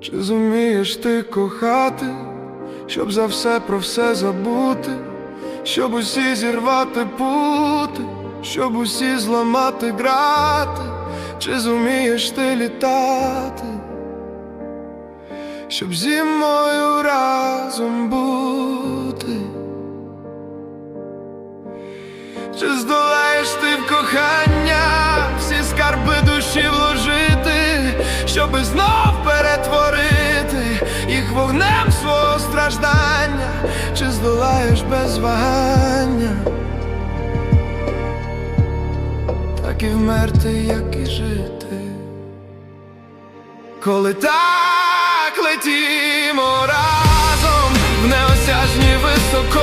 Чи зумієш ти кохати, щоб за все про все забути, щоб усі зірвати пути, щоб усі зламати грати, чи зумієш ти літати, щоб зі мною разом бути? Чи здолаєш ти в кохання всі скарби душі вложити, щоби знов свого страждання, чи здолаєш без вагання, так і вмерти, як і жити, коли так летімо разом в неосяжні високо.